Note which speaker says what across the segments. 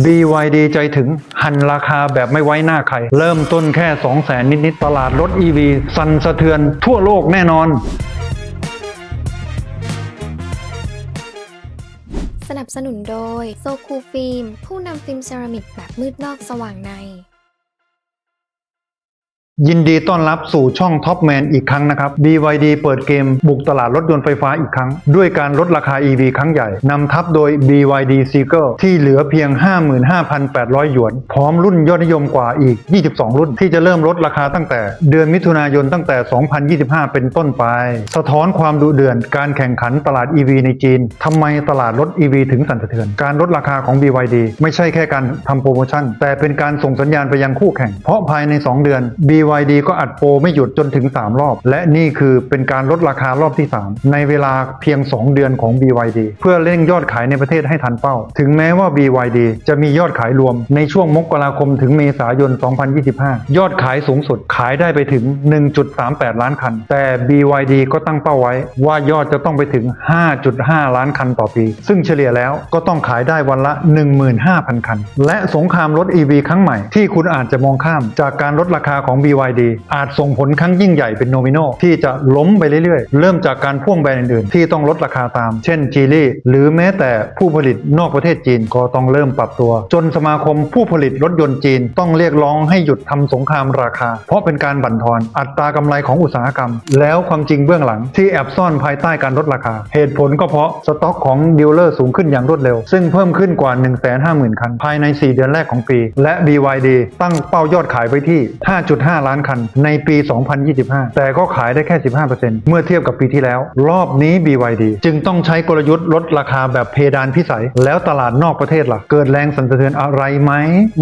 Speaker 1: BYD ใจถึงหันราคาแบบไม่ไว้หน้าใคร เริ่มต้นแค่ 2 0 0แสนนิด ๆ ตลาดรถ EV สั่นสะเทือนทั่วโลกแน่นอน
Speaker 2: สนับสนุนโดยโซคูฟิล์มผู้นำฟิล์มเซรามิกแบบมืดนอกสว่างใน
Speaker 1: ยินดีต้อนรับสู่ช่องท็อปแมนอีกครั้งนะครับ BYD เปิดเกมบุกตลาดรถยนต์ไฟฟ้าอีกครั้ง ด้วยการลดราคา EV ครั้งใหญ่ นำทัพโดย BYD Seeker ที่เหลือเพียง 55,800 หยวน พร้อมรุ่นยอดนิยมกว่าอีก 22 รุ่น ที่จะเริ่มลดราคาตั้งแต่ เดือนมิถุนายนตั้งแต่ 2025 เป็นต้นไป สะท้อนความดุเดือดการแข่งขันตลาด EV ในจีนทำไมตลาดรถ EV ถึงสั่นสะเทือน การลดราคาของ BYD ไม่ใช่แค่การทำโปรโมชั่น แต่เป็นการส่งสัญญาณไปยังคู่แข่ง เพราะภายใน 2 เดือน BYD ก็อัดโปรไม่หยุดจนถึง 3 รอบ และนี่คือเป็นการลดราคารอบที่ 3 ในเวลาเพียง 2 เดือนของ BYD เพื่อเร่งยอดขายในประเทศให้ทันเป้า ถึงแม้ว่า BYD จะมียอดขายรวมในช่วงมกราคมถึงเมษายน 2025 ยอดขายสูงสุดขายได้ไปถึง 1.38 ล้านคัน แต่ BYD ก็ตั้งเป้าไว้ว่ายอดจะต้องไปถึง 5.5 ล้านคันต่อปี ซึ่งเฉลี่ยแล้วก็ต้องขายได้วันละ 15,000 คัน และสงครามรถ EV ครั้งใหม่ที่คุณอาจจะมองข้ามจากการลดราคาของ BYD อาจส่งผลครั้งยิ่งใหญ่เป็นโนมิโนที่จะล้มไปเรื่อยๆ เริ่มจากการพ่วงแบรนด์อื่นๆ ที่ต้องลดราคาตาม เช่นจีลี่หรือแม้แต่ผู้ผลิตนอกประเทศจีนก็ต้องเริ่มปรับตัว จนสมาคมผู้ผลิตรถยนต์จีนต้องเรียกร้องให้หยุดทำสงครามราคา เพราะเป็นการบั่นทอนอัตรากำไรของอุตสาหกรรม แล้วความจริงเบื้องหลังที่แอบซ่อนภายใต้การลดราคา เหตุผลก็เพราะสต็อกของดีลเลอร์สูงขึ้นอย่างรวดเร็ว ซึ่งเพิ่มขึ้นกว่า 150,000 คัน ภายใน 4 เดือนแรกของปี และ BYD ตั้งเป้ายอดขายไว้ที่ 5.5ล้านคันในปี 2025 แต่ก็ขายได้แค่ 15%เมื่อเทียบกับปีที่แล้ว รอบนี้ BYD จึงต้องใช้กลยุทธ์ลดราคาแบบเพดานพิสัย แล้วตลาดนอกประเทศล่ะ เกิดแรงสั่นสะเทือนอะไรไหม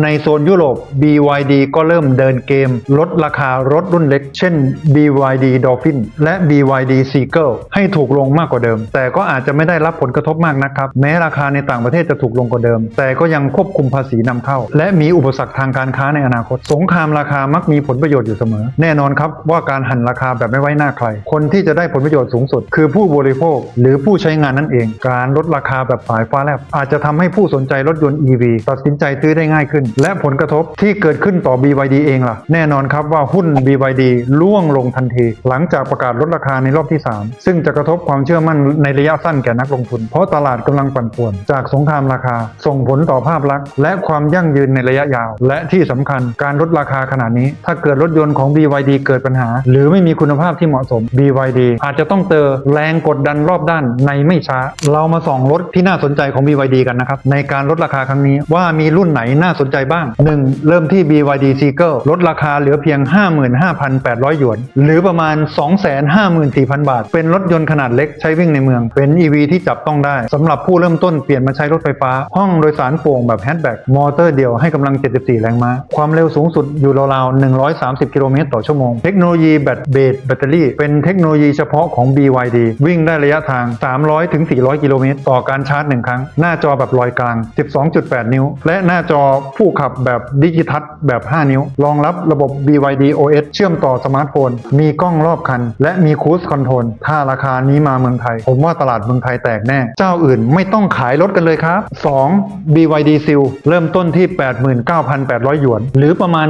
Speaker 1: ในโซนยุโรป BYD ก็เริ่มเดินเกม ลดราคารถรุ่นเล็ก เช่น BYD Dolphin และ BYD Seagull ให้ถูกลงมากกว่าเดิม แต่ก็อาจจะไม่ได้รับผลกระทบมากนะครับ แม้ราคาในต่างประเทศจะถูกลงกว่าเดิม แต่ก็ยังควบคุมภาษีนำเข้า และมีอุปสรรคทางการค้าในอนาคต สงครามราคามักมีผลประโยชน์อยู่เสมอ แน่นอนครับว่าการหันราคาแบบไม่ไว้หน้าใคร คนที่จะได้ผลประโยชน์สูงสุด คือผู้บริโภค หรือผู้ใช้งานนั่นเอง การลดราคาแบบสายฟ้าแลบอาจจะทำให้ผู้สนใจรถยนต์ EV ตัดสินใจซื้อได้ง่ายขึ้น และผลกระทบที่เกิดขึ้นต่อ BYD เองล่ะ แน่นอนครับว่าหุ้น BYD ร่วงลงทันที หลังจากประกาศลดราคาในรอบที่ 3 ซึ่งจะกระทบความเชื่อมั่นในระยะสั้นแก่นักลงทุน เพราะตลาดกำลังปั่นป่วน จากสงครามราคา ส่งผลต่อภาพลักษณ์และความยั่งยืนในระยะยาว และที่สำคัญการลดราคาขนาดนี้ ถ้าเกิดรถยนต์ของ BYD เกิดปัญหา หรือไม่มีคุณภาพที่เหมาะสม BYD อาจจะต้องเจอแรงกดดันรอบด้านในไม่ช้า เรามาส่องรถที่น่าสนใจของ BYD กันนะครับ ในการลดราคาครั้งนี้ว่ามีรุ่นไหนน่าสนใจบ้าง 1. เริ่มที่ BYD Seeker ลดราคาเหลือเพียง 55,800 หยวน หรือประมาณ 254,000 บาท เป็นรถยนต์ขนาดเล็กใช้วิ่งในเมือง เป็น EV ที่จับต้องได้สำหรับผู้เริ่มต้นเปลี่ยนมาใช้รถไฟฟ้า ห้องโดยสารโปร่งแบบแฮชแบ็กมอเตอร์เดียวให้กำลัง 74 แรงม้าความเร็วสูงสุดอยู่ราวๆ130กิโลเมตรต่อชั่วโมง เทคโนโลยีแบตเบสแบตเตอรี่ เป็นเทคโนโลยีเฉพาะของ BYD วิ่งได้ระยะทาง 300 ถึง 400 กิโลเมตร ต่อการชาร์จ 1 ครั้ง หน้าจอแบบลอยกลาง 12.8 นิ้ว และหน้าจอผู้ขับแบบดิจิทัลแบบ 5 นิ้ว รองรับระบบ BYD OS เชื่อมต่อสมาร์ทโฟน มีกล้องรอบคัน และมีคูสคอนโทรล ถ้าราคานี้มาเมืองไทย ผมว่าตลาดเมืองไทยแตกแน่ เจ้าอื่นไม่ต้องขายรถกันเลยครับ 2. BYD Seal เริ่มต้นที่ 89,800 หยวน หรือประมาณ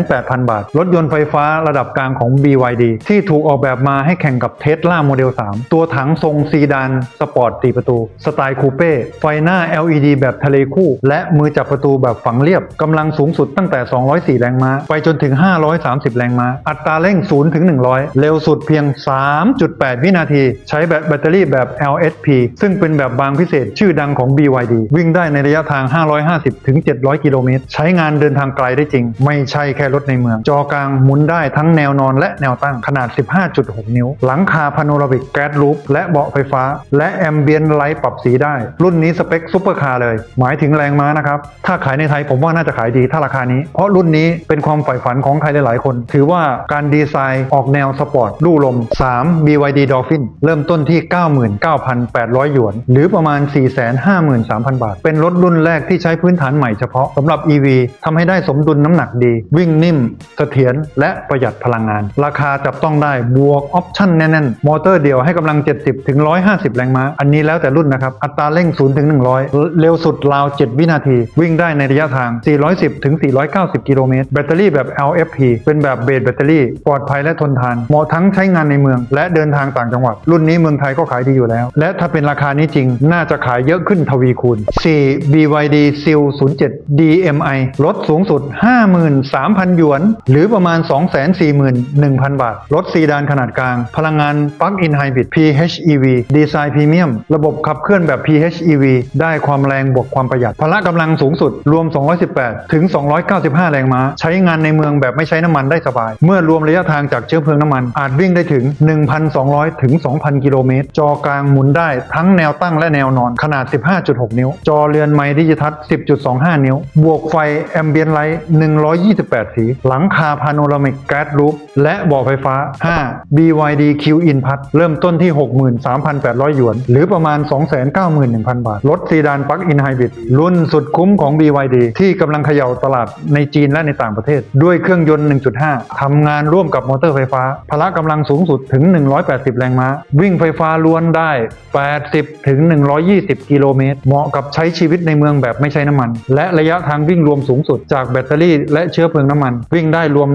Speaker 1: 48,000 บาทรถถยนต์ไฟฟ้าระดับกลางของ BYD ที่ถูกออกแบบมาให้แข่งกับเท s l a โมเดล3ตัวถังทรงซีดานสปอร์ต4ประตู สไตล์คูเป้ไฟหน้า LED แบบทะเลคู่ และมือจับประตูแบบฝังเรียบกำลังสูงสุดตั้งแต่ 204 แรงม้า ไปจนถึง 530 แรงม้า อัตราเร่ง 0 ถึง 100 เร็วสุดเพียง 3.8 วินาที ใช้แบตแบตเตอรี่แบบ LSP ซึ่งเป็นแบบบางพิเศษชื่อดังของ BYD วิ่งได้ในระยะทาง 550 ถึง 700 กิโลเมตร ใช้งานเดินทางไกลได้จริง ไม่ใช่แค่รถในเมือง จอกลางหมุนได้ทั้งแนวนอนและแนวตั้งขนาด 15.6 นิ้ว หลังคาพาโนรามิกแก๊สลูปและเบาะไฟฟ้า และแอมเบียนไลท์ปรับสีได้ รุ่นนี้สเปคซุปเปอร์คาร์เลย หมายถึงแรงม้านะครับ ถ้าขายในไทยผมว่าน่าจะขายดีถ้าราคานี้ เพราะรุ่นนี้เป็นความใฝ่ฝันของใครหลาย ๆ คน ถือว่าการดีไซน์ออกแนวสปอร์ตลู่ลม 3. BYD Dolphin เริ่มต้นที่ 99,800 หยวน หรือประมาณ 453,000 บาท เป็นรถรุ่นแรกที่ใช้พื้นฐานใหม่เฉพาะสำหรับ EV ทำให้ได้สมดุลน้ำหนักดี วิ่งนิ่มเสถียรถียรและประหยัดพลังงาน ราคาจับต้องได้บวกออปชั่นแน่นๆ มอเตอร์เดียวให้กำลัง 70ถึง150 แรงม้า อันนี้แล้วแต่รุ่นนะครับ อัตราเร่ง0ถึง100 เร็วสุดราว 7 วินาที วิ่งได้ในระยะทาง 410ถึง490 กิโลเมตร แบตเตอรี่แบบ LFP เป็นแบบเบสแบตเตอรี่ ปลอดภัยและทนทาน เหมาะทั้งใช้งานในเมือง และเดินทางต่างจังหวัด รุ่นนี้เมืองไทยก็ขายดีอยู่แล้ว และถ้าเป็นราคานี้จริง น่าจะขายเยอะขึ้นทวีคูณ 4 BYD Seal 07 DMI ลดสูงสุด 53,000 หยวน หรือือประมาณ 241,000 บาท รถซีดานขนาดกลาง พลังงานปลั๊กอินไฮบริด PHEV ดีไซน์พรีเมียม ระบบขับเคลื่อนแบบ PHEV ได้ความแรงบวกความประหยัด พละกำลังสูงสุดรวม 218 ถึง 295 แรงม้า ใช้งานในเมืองแบบไม่ใช้น้ำมันได้สบาย เมื่อรวมระยะทางจากเชื้อเพลิงน้ำมัน อาจวิ่งได้ถึง 1,200 ถึง 2,000 กิโลเมตร จอกลางหมุนได้ทั้งแนวตั้งและแนวนอน ขนาด 15.6 นิ้ว จอเรือนไม้ดิจิทัล10.25 นิ้ว บวกไฟแอมเบียนไลท์128 สี หลังคาพาโนรามิกแก๊สรูฟและบาะไฟฟ้า 5 BYD Q In พัดเริ่มต้นที่ 63,800 หยวน หรือประมาณ 291,000 บาท รถซีดานปลั๊กอินไฮบริดรุ่นสุดคุ้มของ BYD ที่กำลังเขย่าตลาดในจีนและในต่างประเทศ ด้วยเครื่องยนต์ 1.5 ทำงานร่วมกับมอเตอร์ไฟฟ้า พละกำลังสูงสุดถึง 180 แรงม้า วิ่งไฟฟ้าล้วนได้ 80 ถึง 120 กิโลเมตร เหมาะกับใช้ชีวิตในเมืองแบบไม่ใช้น้ำมัน และระยะทางวิ่งรวมสูงสุดจากแบตเตอรี่และเชื้อเพลิงน้ำมัน วิ่งได้รวมม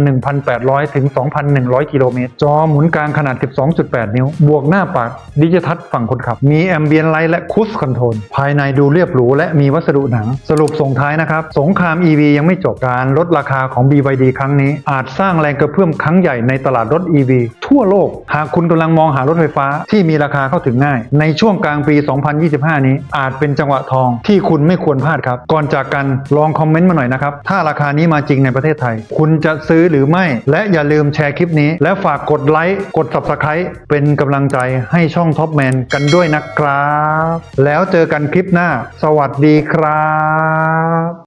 Speaker 1: 1,800 ถึง 2,100 กิโลเมตร จอหมุนกลางขนาด 12.8 นิ้ว บวกหน้าปัดดิจิทัลฝั่งคนขับ มีแอมเบียนไลท์และคูสคอนโทรล ภายในดูเรียบหรูและมีวัสดุหนัง สรุปส่งท้ายนะครับ สงคราม EV ยังไม่จบ การลดราคาของ BYD ครั้งนี้ อาจสร้างแรงกระเพื่อมครั้งใหญ่ในตลาดรถ EV ทั่วโลก หากคุณกำลังมองหารถไฟฟ้าที่มีราคาเข้าถึงง่าย ในช่วงกลางปี 2025 นี้ อาจเป็นจังหวะทองที่คุณไม่ควรพลาดครับ ก่อนจากกันลองคอมเมนต์มาหน่อยนะครับ ถ้าราคานี้มาจริงในประเทศไทย คุณจะซื้อซื้อหรือไม่ และอย่าลืมแชร์คลิปนี้ และฝากกดไลค์ กด Subscribe เป็นกำลังใจให้ช่องท็อปแมนกันด้วยนะครับ แล้วเจอกันคลิปหน้า สวัสดีครับ